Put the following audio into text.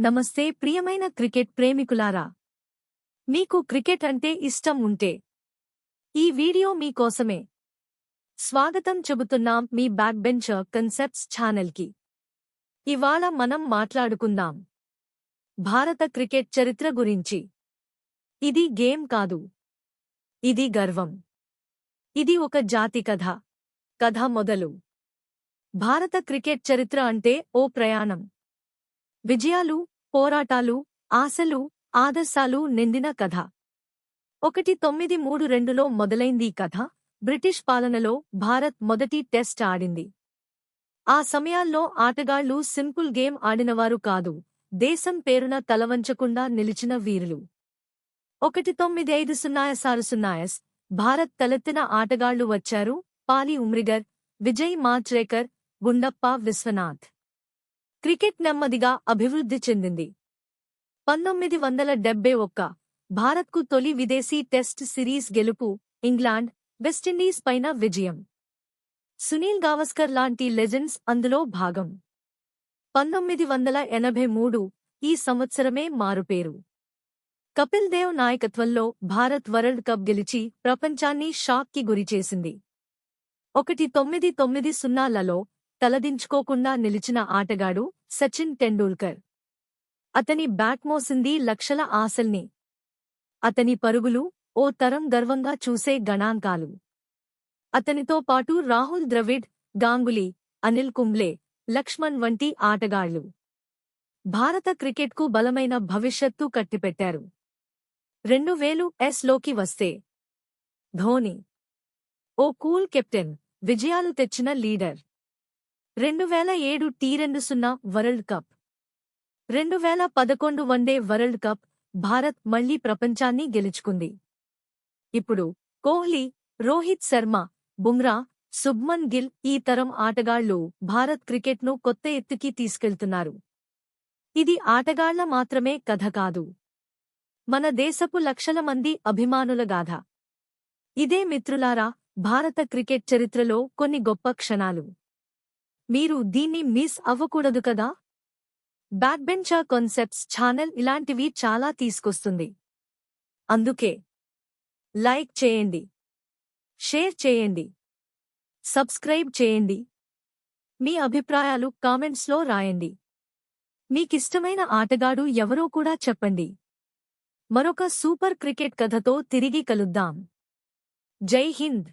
నమస్తే ప్రియమైన క్రికెట్ ప్రేమికులారా. మీకు క్రికెట్ అంటే ఇష్టం ఉంటే ఈ వీడియో మీకోసమే స్వాగతం చెబుతున్నాం మీ బ్యాక్ బెంచర్ కన్సెప్ట్స్ ఛానల్కి. ఇవాళ మనం మాట్లాడుకుందాం. భారత క్రికెట్ చరిత్ర గురించి. ఇది గేమ్ కాదు. ఇది గర్వం. ఇది ఒక జాతి కథ. కథ మొదలు. భారత క్రికెట్ చరిత్ర అంటే ఓ ప్రయాణం. విజయాలు పోరాటాలు ఆశలు ఆదర్శాలు నిండిన కథ. ఒకటి తొమ్మిది మూడు రెండులో మొదలైంది కథ. బ్రిటిష్ పాలనలో భారత్ మొదటి టెస్ట్ ఆడింది. ఆ సమయాల్లో ఆటగాళ్ళు సింపుల్ గేమ్ ఆడినవారు కాదు. దేశం పేరున తలవంచకుండా నిలిచిన వీరులు. ఒకటి తొమ్మిది ఐదు సున్నాయసారు సున్నాయస్ భారత్ తలెత్తిన ఆటగాళ్ళు వచ్చారు పాలి ఉమ్రిగర్ విజయ్ మాచ్రేకర్ గుండప్ప విశ్వనాథ్. క్రికెట్ నెమ్మదిగా అభివృద్ధి చెందింది. పంతొమ్మిది వందల డెబ్బై ఒక్క భారత్కు తొలి విదేశీ టెస్ట్ సిరీస్ గెలుపు ఇంగ్లాండ్ వెస్టిండీస్ పైన విజయం. సునీల్ గావస్కర్ లాంటి లెజెండ్స్ అందులో భాగం. పంతొమ్మిది వందల ఎనభై మూడు ఈ సంవత్సరమే మారుపేరు. కపిల్ దేవ్ నాయకత్వంలో భారత్ వరల్డ్ కప్ గెలిచి ప్రపంచాన్ని షాక్కి గురిచేసింది. ఒకటి తొమ్మిది తొమ్మిది సున్నాలలో తలదించుకోకుండా నిలిచిన ఆటగాడు సచిన్ టెండూల్కర్. అతని బ్యాట్ మోసింది లక్షల ఆశల్ని. అతని పరుగులు ఓ తరం గర్వంగా చూసే గణాంకాలు. అతనితో పాటు రాహుల్ ద్రవిడ్ గాంగులీ అనిల్ కుంబ్లే లక్ష్మణ్ వంటి ఆటగాళ్ళు. భారత క్రికెట్కు బలమైన భవిష్యత్తు కట్టిపెట్టారు. రెండు వేలు ఎస్లోకి వస్తే. ధోని. ఓ కూల్ కెప్టెన్ విజయాలు తెచ్చిన లీడర్. రెండు వేల ఏడు టీ రెండు సున్నా వరల్డ్ కప్. రెండు వేల పదకొండు వన్డే వరల్డ్ కప్ భారత్ మళ్ళీ ప్రపంచాన్ని గెలుచుకుంది. ఇప్పుడు కోహ్లీ రోహిత్ శర్మ బుమ్రా శుభ్మన్ గిల్ ఈ తరం ఆటగాళ్ళు భారత్ క్రికెట్ను కొత్త ఎత్తుకి తీసుకెళ్తున్నారు. ఇది ఆటగాళ్ళ మాత్రమే కథ కాదు. మన దేశపు లక్షల మంది అభిమానుల గాథ. ఇదే మిత్రులారా భారత క్రికెట్ చరిత్రలో కొన్ని గొప్ప క్షణాలు. మీరు దీన్ని మిస్ అవ్వకూడదు కదా? బ్యాక్బెంచర్ కాన్సెప్ట్స్ ఛానల్ ఇలాంటివి చాలా తీసుకొస్తుంది. అందుకే లైక్ చేయండి. షేర్ చేయండి. సబ్స్క్రైబ్ చేయండి. మీ అభిప్రాయాలు కామెంట్స్లో రాయండి. మీకిష్టమైన ఆటగాడు ఎవరో కూడా చెప్పండి. మరొక సూపర్ క్రికెట్ కథతో తిరిగి కలుద్దాం. జై హింద్!